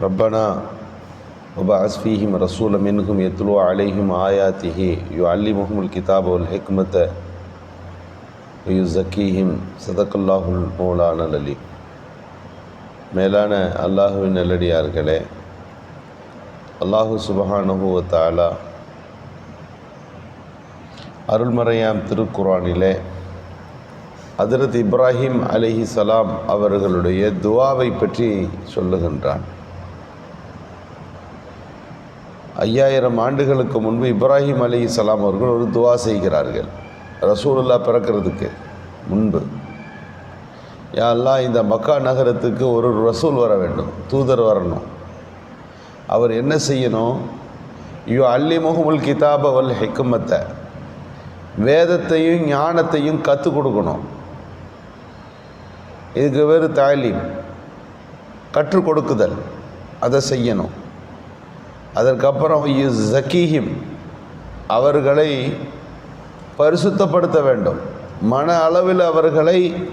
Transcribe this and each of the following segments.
ربنا وبعث فيهم رسولا منهم يتلو عليهم آياته يعلمهم الكتاب والحكمة ويزكيهم صدق الله المولانا العليم மேலான அல்லாஹுவின் நல்லடியார்களே அல்லாஹு சுபஹானஹு வ தஆலா அருள்மறையாம் திருக்குரானிலே ஹதரத் இப்ராஹிம் அலிஹி சலாம் அவர்களுடைய துவாவை பற்றி சொல்லுகின்றான் ஐயாயிரம் ஆண்டுகளுக்கு முன்பு இப்ராஹிம் அலி சலாம் அவர்கள் ஒரு துவா செய்கிறார்கள். ரசூலுல்லா பிறக்கிறதுக்கு முன்பு. யா இந்த மக்கா நகரத்துக்கு ஒரு ரசூல் வர வேண்டும் தூதர் வரணும். அவர் என்ன செய்யணும்? யு அல்லி முகமுல் கிதாப வல் ஹெக்குமத்தை வேதத்தையும் ஞானத்தையும் கற்றுக் கொடுக்கணும். இதுக்கு வேறு தாலீம் கற்றுக் கொடுக்குதல் அதை செய்யணும். அதற்கப்புறம் ஜக்கீஹிம் அவர்களை பரிசுத்தப்படுத்த வேண்டும். மன அளவில் அவர்களை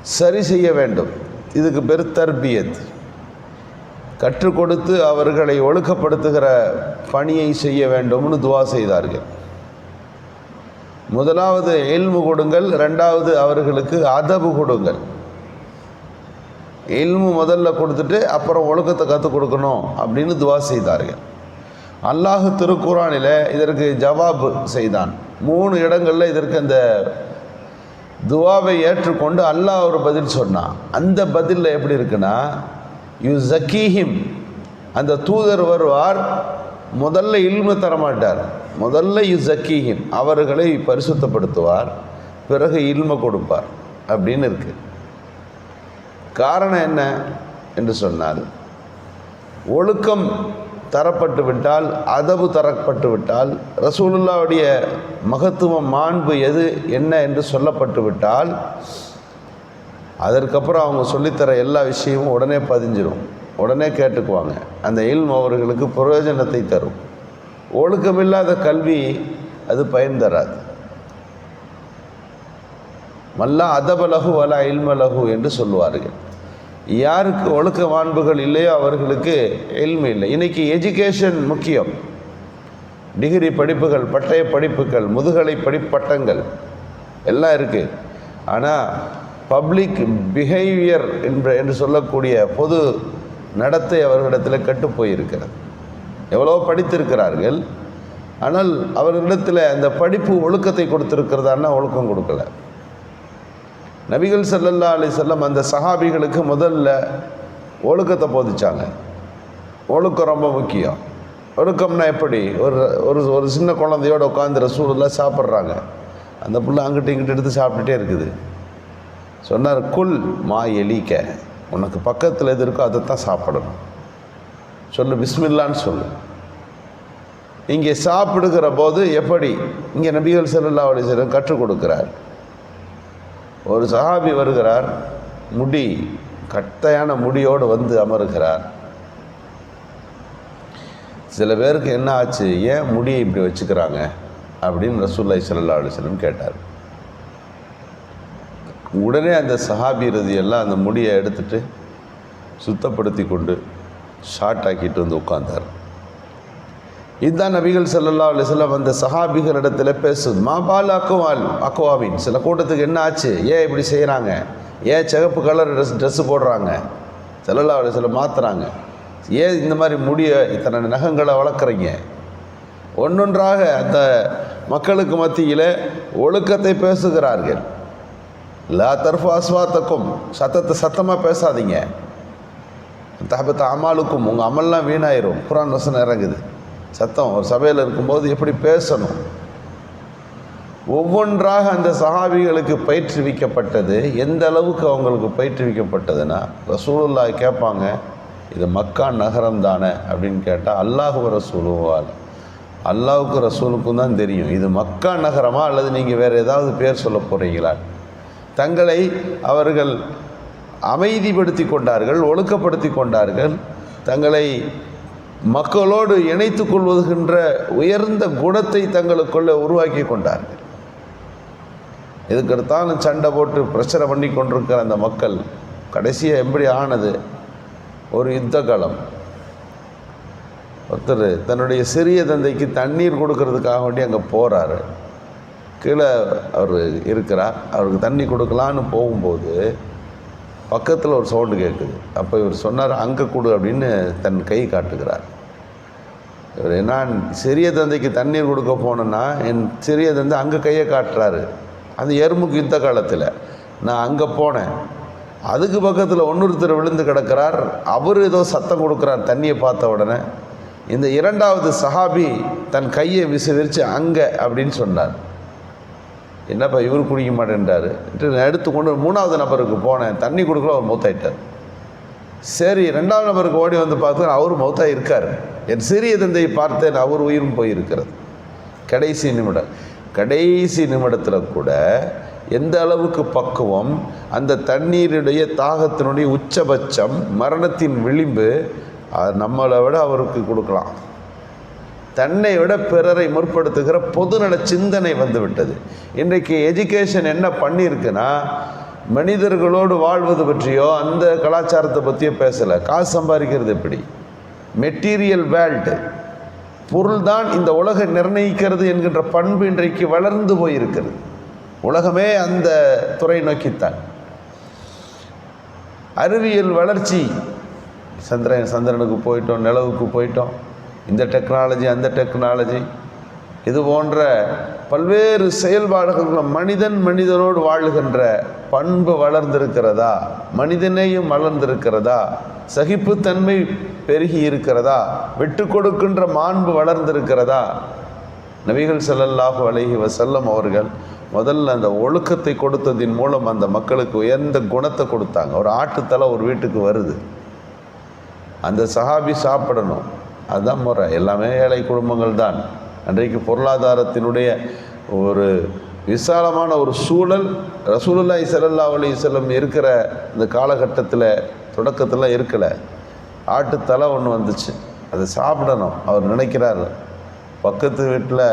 சரி செய்ய வேண்டும். இதுக்கு பேர் தர்பியத். கற்றுக் கொடுத்து அவர்களை ஒழுக்கப்படுத்துகிற பணியை செய்ய வேண்டும்னு துவா செய்தார்கள். முதலாவது எல்மு கொடுங்கள் ரெண்டாவது அவர்களுக்கு அதபு கொடுங்கள் இல்மு முதல்ல கொடுத்துட்டு அப்புறம் ஒழுக்கத்தை கற்றுக் கொடுக்கணும் அப்படின்னு துவா செய்தார்கள். அல்லாஹு திருக்குறானில் இதற்கு ஜவாப் செய்தான். மூணு இடங்களில் இதற்கு அந்த துவாவை ஏற்றுக்கொண்டு அல்லாஹ் ஒரு பதில் சொன்னான் அந்த பதிலில் எப்படி இருக்குன்னா யூ ஜக்கீஹிம். அந்த தூதர் வருவார் முதல்ல இல்மு தரமாட்டார். முதல்ல யு ஜக்கீஹிம். அவர்களை பரிசுத்தப்படுத்துவார் பிறகு இல்மை கொடுப்பார் அப்படின்னு இருக்குது காரணம் என்ன என்று சொன்னால் ஒழுக்கம் தரப்பட்டு விட்டால் அதவு தரப்பட்டு விட்டால் ரசூலுல்லாவுடைய மகத்துவம் மாண்பு எது என்ன என்று சொல்லப்பட்டு விட்டால் அதற்கப்புறம் அவங்க சொல்லித்தர எல்லா விஷயமும் உடனே பதிஞ்சிடும் உடனே கேட்டுக்குவாங்க. அந்த இல்ம் அவர்களுக்கு பிரயோஜனத்தை தரும். ஒழுக்கமில்லாத கல்வி அது பயன் தராது. மல்லா அதபலகு வலா இல்மலகு என்று சொல்லுவார்கள். யாருக்கு ஒழுக்க மாண்புகள் இல்லையோ அவர்களுக்கு எல்மை இல்லை. இன்றைக்கி எஜுகேஷன் முக்கியம். டிகிரி படிப்புகள் பட்டய படிப்புகள் முதுகலை படிப்பட்டங்கள் எல்லாம் இருக்குது ஆனால் பப்ளிக் பிஹேவியர் என்ற என்று சொல்லக்கூடிய பொது நடத்தை அவர்களிடத்தில் கெட்டு போயிருக்கிறது. எவ்வளோ படித்திருக்கிறார்கள். ஆனால் அவர்களிடத்தில் அந்த படிப்பு ஒழுக்கத்தை கொடுத்திருக்கிறதான்னா ஒழுக்கம் கொடுக்கல. நபிகள் சல்லல்லா அலி செல்லம் அந்த சஹாபிகளுக்கு முதல்ல ஒழுக்கத்தை போதிச்சாங்க. ஒழுக்கம் ரொம்ப முக்கியம். ஒழுக்கம்னா எப்படி? ஒரு ஒரு ஒரு சின்ன குழந்தையோடு உட்காந்து ரசூலெல்லாம் சாப்பிட்றாங்க. அந்த புள்ள அங்கிட்ட இங்கிட்ட எடுத்து சாப்பிட்டுட்டே இருக்குது. சொன்னார் குல் மா எலிக்க. உனக்கு பக்கத்தில் எது இருக்கோ அதை தான் சாப்பிடணும். சொல்லு பிஸ்மில்லான்னு சொல்லு. இங்கே சாப்பிடுகிற போது எப்படி? இங்கே நபிகள் செல்லல்லா அலிசலம் கற்றுக் கொடுக்குறார். ஒரு சஹாபி வருகிறார் முடி கட்டையான முடியோடு வந்து அமருகிறார். சில பேருக்கு என்ன ஆச்சு? ஏன் முடியை இப்படி வச்சுக்கிறாங்க? அப்படின்னு ரசூல்லா சல்லா அலிஸ்லம் கேட்டார். உடனே அந்த சஹாபி ரதியெல்லாம் அந்த முடியை எடுத்துட்டு சுத்தப்படுத்தி கொண்டு ஷார்ட் ஆக்கிட்டு வந்து உட்கார்ந்தார். இதுதான் நபிகள் சல்லா அலிஸ்லாம் அந்த சஹாபிகளிடத்தில் பேசுது மாபால் அக்குவால் அக்குவாவின் சில கூட்டத்துக்கு என்ன ஆச்சு? ஏன் இப்படி செய்கிறாங்க ஏன் சிகப்பு கலர் ட்ரெஸ் ட்ரெஸ்ஸு போடுறாங்க? சல்லல்லா அலிஸ்லாம் மாற்றுறாங்க ஏன் இந்த மாதிரி முடிய இத்தனை நகங்களை வளர்க்குறீங்க? ஒன்றொன்றாக அந்த மக்களுக்கு மத்தியில் ஒழுக்கத்தை பேசுகிறார்கள். லா தர்ஃபு அஸ்வாத்தக்கும் சத்தத்தை சத்தமாக பேசாதீங்க. தகபத்த அமாலுக்கும் உங்கள் அமல்லாம் வீணாயிரும். குரான் வசனம் இறங்குது. சத்தம் ஒரு சபையில் இருக்கும்போது எப்படி பேசணும்? ஒவ்வொன்றாக அந்த சஹாபிகளுக்கு பயிற்றுவிக்கப்பட்டது. எந்த அளவுக்கு அவங்களுக்கு பயிற்றுவிக்கப்பட்டதுன்னா ரசூலுல்லா கேட்பாங்க இது மக்கா நகரம் தானே அப்படின்னு கேட்டால் அல்லாஹு ரசூலுவால். அல்லாவுக்கு ரசூலுக்கும் தான் தெரியும். இது மக்கா நகரமா அல்லது நீங்கள் வேறு ஏதாவது பேர் சொல்ல போகிறீங்களா தங்களை அவர்கள் அமைதிப்படுத்தி கொண்டார்கள் ஒழுக்கப்படுத்தி கொண்டார்கள். தங்களை மக்களோடு இணைத்து கொள்வதுகின்ற உயர்ந்த குணத்தை தங்களுக்குள்ளே உருவாக்கி கொண்டார்கள். இதுக்கடுத்தாலும் சண்டை போட்டு பிரச்சனை பண்ணி கொண்டிருக்கிற அந்த மக்கள் கடைசியாக எப்படி ஆனது? ஒரு யுத்த காலம் ஒருத்தர் தன்னுடைய சிறிய தந்தைக்கு தண்ணீர் கொடுக்கறதுக்காக வேண்டி அங்கே போகிறாரு கீழே அவர் இருக்கிறார். அவருக்கு தண்ணி கொடுக்கலான்னு போகும்போது பக்கத்தில் ஒரு சவுண்டு கேட்குது அப்போ இவர் சொன்னார் அங்கே கொடு அப்படின்னு தன் கை காட்டுகிறார். இவர் நான் சிறிய தந்தைக்கு தண்ணீர் கொடுக்க போனேன்னா என் சிறிய தந்தை அங்கே கையை காட்டுறாரு. அந்த எறும்புக்கு யுத்த காலத்தில். நான் அங்கே போனேன். அதுக்கு பக்கத்தில் ஒன்னொருத்தர் விழுந்து கிடக்கிறார். அவர் ஏதோ சத்தம் கொடுக்குறார் தண்ணியை பார்த்த உடனே. இந்த இரண்டாவது சஹாபி தன் கையை விசு விரித்து அங்கே அப்படின்னு சொன்னார். என்னப்பா இவர் குடிக்க மாட்டேன்றாரு? நான் எடுத்துக்கொண்டு மூணாவது நபருக்கு போனேன். தண்ணி கொடுக்கல அவர் மௌத்தாயிட்டார். சரி ரெண்டாவது நபருக்கு ஓடி வந்து பார்த்தா அவர் மௌத்தாக இருக்கார். என் சிறிய தந்தையை பார்த்தேன் அவர் உயிரும் போயிருக்கிறது. கடைசி நிமிடம். கடைசி நிமிடத்தில் கூட எந்த அளவுக்கு பக்குவம் அந்த தண்ணீருடைய தாகத்தினுடைய உச்சபட்சம் மரணத்தின் விளிம்பு அது நம்மளை விட அவருக்கு கொடுக்கலாம். தன்னை விட பிறரை முற்படுத்துகிற பொதுநல சிந்தனை வந்துவிட்டது. இன்றைக்கு எஜுகேஷன் என்ன பண்ணியிருக்குன்னா மனிதர்களோடு வாழ்வது பற்றியோ அந்த கலாச்சாரத்தை பற்றியோ பேசலை. காசு சம்பாதிக்கிறது எப்படி? மெட்டீரியல் வேல்டு பொருள்தான் இந்த உலகை நிர்ணயிக்கிறது என்கின்ற பண்பு இன்றைக்கு வளர்ந்து போயிருக்கிறது. உலகமே அந்த துறை நோக்கித்தான். அறிவியல் வளர்ச்சி. சந்திரன் சந்திரனுக்கு போயிட்டோம் நிலவுக்கு போயிட்டோம். இந்த டெக்னாலஜி அந்த டெக்னாலஜி இது போன்ற பல்வேறு செயல்பாடுகள் மனிதன் மனிதனோடு வாழுகின்ற பண்பு வளர்ந்திருக்கிறதா? மனிதனையும் வளர்ந்திருக்கிறதா? சகிப்புத்தன்மை பெருகி இருக்கிறதா? விட்டு கொடுக்கின்ற மாண்பு வளர்ந்திருக்கிறதா? நபிகள் ஸல்லல்லாஹு அலைஹி வசல்லம் அவர்கள் முதல்ல அந்த ஒழுக்கத்தை கொடுத்ததின் மூலம் அந்த மக்களுக்கு உயர்ந்த குணத்தை கொடுத்தாங்க. ஒரு ஆட்டுத்தலை ஒரு வீட்டுக்கு வருது. அந்த சஹாபி சாப்பிடணும். அதுதான் முறை. எல்லாமே ஏழை குடும்பங்கள் தான். அன்றைக்கு பொருளாதாரத்தினுடைய ஒரு விசாலமான ஒரு சூழல் ரசூலுல்லாஹி ஸல்லல்லாஹு அலி செல்லம் இருக்கிற இந்த காலகட்டத்தில் தொடக்கத்தில் இருக்கலை. ஆட்டுத்தலை ஒன்று வந்துச்சு. அதை சாப்பிடணும். அவர் நினைக்கிறார் பக்கத்து வீட்டில்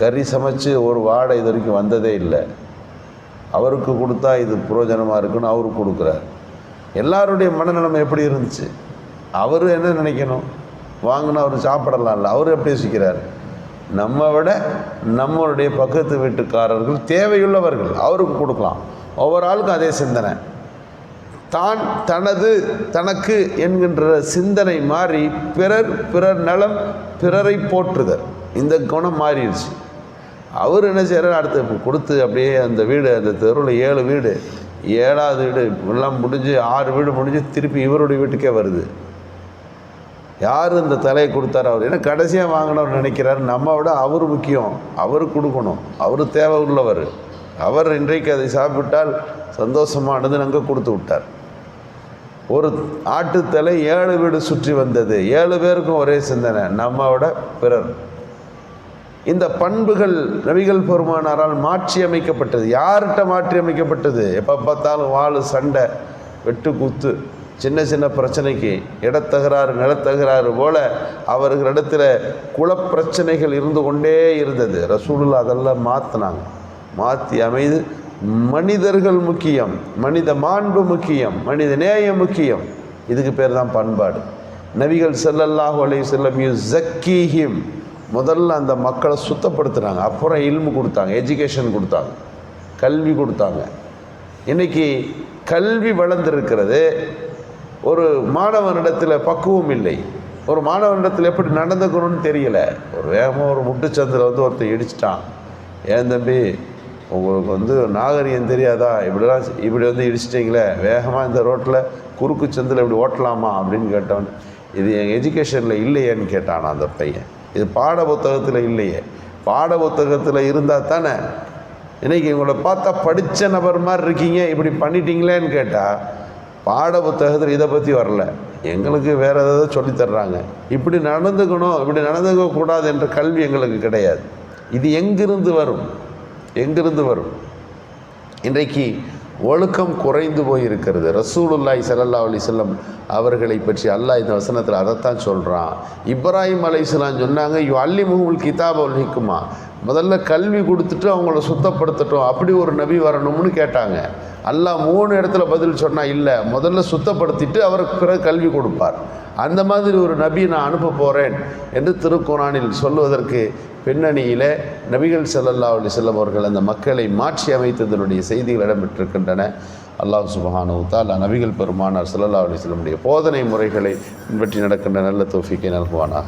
கறி சமைச்சு ஒரு வாடை இது வரைக்கும் வந்ததே இல்லை. அவருக்கு கொடுத்தா இது புரோஜனமாக இருக்குன்னு அவருக்கு கொடுக்குறார். எல்லாருடைய மனநிலைமை எப்படி இருந்துச்சு? அவர் என்ன நினைக்கணும்? வாங்கினா அவர் சாப்பிடலாம்ல. அவர் எப்படி யோசிக்கிறார் நம்ம விட நம்மளுடைய பக்கத்து வீட்டுக்காரர்கள் தேவையுள்ளவர்கள். அவருக்கு கொடுக்கலாம். ஒவ்வொரு ஆளுக்கும் அதே சிந்தனை. தான் தனது தனக்கு என்கின்ற சிந்தனை மாறி பிறர் பிறர் நலம் பிறரை போற்றுதல். இந்த குணம் மாறிடுச்சு. அவர் என்ன செய்கிறார் அடுத்து இப்போ கொடுத்து அப்படியே அந்த வீடு அந்த தெருவில் ஏழு வீடு ஏழாவது வீடு எல்லாம் முடிஞ்சு ஆறு வீடு முடிஞ்சு திருப்பி இவருடைய வீட்டுக்கே வருது. யார் இந்த தலையை கொடுத்தாரு அவர்? ஏன்னா கடைசியாக வாங்கினவர் நினைக்கிறார். நம்ம விட அவர் முக்கியம். அவர் கொடுக்கணும். அவர் தேவை உள்ளவர். அவர் இன்றைக்கு அதை சாப்பிட்டால் சந்தோஷமானது அங்கே கொடுத்து விட்டார். ஒரு ஆட்டுத்தலை ஏழு வீடு சுற்றி வந்தது. ஏழு பேருக்கும் ஒரே சிந்தனை. நம்மோட பிறர். இந்த பண்புகள் நபிகள் பெருமானாரால் மாற்றி அமைக்கப்பட்டது. யார்கிட்ட மாற்றி அமைக்கப்பட்டது? எப்போ பார்த்தாலும் வாள் சண்டை வெட்டு குத்து. சின்ன சின்ன பிரச்சனைக்கு இடத்தகராறு நிலத்தகராறு போல் அவர்களிடத்தில் குலப்பிரச்சனைகள் இருந்து கொண்டே இருந்தது. ரசூலுல்லா அதெல்லாம் மாற்றினாங்க மாற்றி அமைது. மனிதர்கள் முக்கியம் மனித மாண்பு முக்கியம் மனித நேயம் முக்கியம். இதுக்கு பேர் தான் பண்பாடு. நபிகள் செல்லல்லாஹு அலைஹி செல்லம் யூ ஜக்கீஹிம் முதல்ல அந்த மக்களை சுத்தப்படுத்துனாங்க. அப்புறம் இல்மு கொடுத்தாங்க எஜுகேஷன் கொடுத்தாங்க கல்வி கொடுத்தாங்க. இன்றைக்கி கல்வி வளர்ந்துருக்கிறது. ஒரு மாணவனிடத்தில் பக்குவம் இல்லை. ஒரு மாணவனிடத்தில் எப்படி நடந்துக்கணும்னு தெரியலை. ஒரு வேகமாக ஒரு முட்டுச்சந்தில் வந்து ஒருத்தன் இடிச்சிட்டான். ஏன் தம்பி உங்களுக்கு வந்து நாகரிகம் தெரியாதா? இப்படிலாம் இப்படி வந்து இடிச்சிட்டிங்களே. வேகமாக இந்த ரோட்டில் குறுக்கு சந்தில் இப்படி ஓட்டலாமா? அப்படின்னு கேட்டவன் இது என் எஜுகேஷனில் இல்லையேன்னு கேட்டான் அந்த பையன். இது பாட புத்தகத்தில் இல்லையே. பாட புத்தகத்தில் இருந்தால் தானே. இன்னைக்கு உங்களை பார்த்தா படித்த நபர் மாதிரி இருக்கீங்க. இப்படி பண்ணிட்டீங்களேன்னு கேட்டால் பாட புத்தகத்தில் இதை பற்றி வரல. எங்களுக்கு வேறு ஏதாவது சொல்லித் தர்றாங்க. இப்படி நடந்துக்கணும் இப்படி நடந்துக்க கூடாது என்ற கல்வி எங்களுக்கு கிடையாது. இது எங்கிருந்து வரும்? எங்கிருந்து வரும்? இன்றைக்கு ஒழுக்கம் குறைந்து போயிருக்கிறது. ரசூலுல்லாய் ஸல்லல்லாஹு அலி செல்லம் அவர்களை பற்றி அல்லாஹ் இந்த வசனத்தில் அதைத்தான் சொல்கிறான் இப்ராஹிம் அலை சொன்னாங்க யு அல்லி முகமுல் கிதாப் ஹிக்குமா முதல்ல கல்வி கொடுத்துட்டு அவங்கள சுத்தப்படுத்தட்டும். அப்படி ஒரு நபி வரணும்னு கேட்டாங்க. அல்லாஹ் மூணு இடத்துல பதில் சொன்னால் இல்லை முதல்ல சுத்தப்படுத்திட்டு அவருக்கு பிறகு கல்வி கொடுப்பார். அந்த மாதிரி ஒரு நபி நான் அனுப்ப போகிறேன் என்று திருக்குறானில் சொல்வதற்கு பின்னணியிலே நபிகள் செல்லல்லா அலி செல்லம் அவர்கள் அந்த மக்களை மாற்றி அமைத்ததனுடைய செய்திகள் இடம்பெற்றிருக்கின்றன. அல்லாஹ் சுபஹானு தஆலா நபிகள் பெருமானார் செல்லல்லா அலி செல்லமுடைய போதனை முறைகளை பின்பற்றி நடக்கின்ற நல்ல தோஃபிக்கை நல்குவானாக.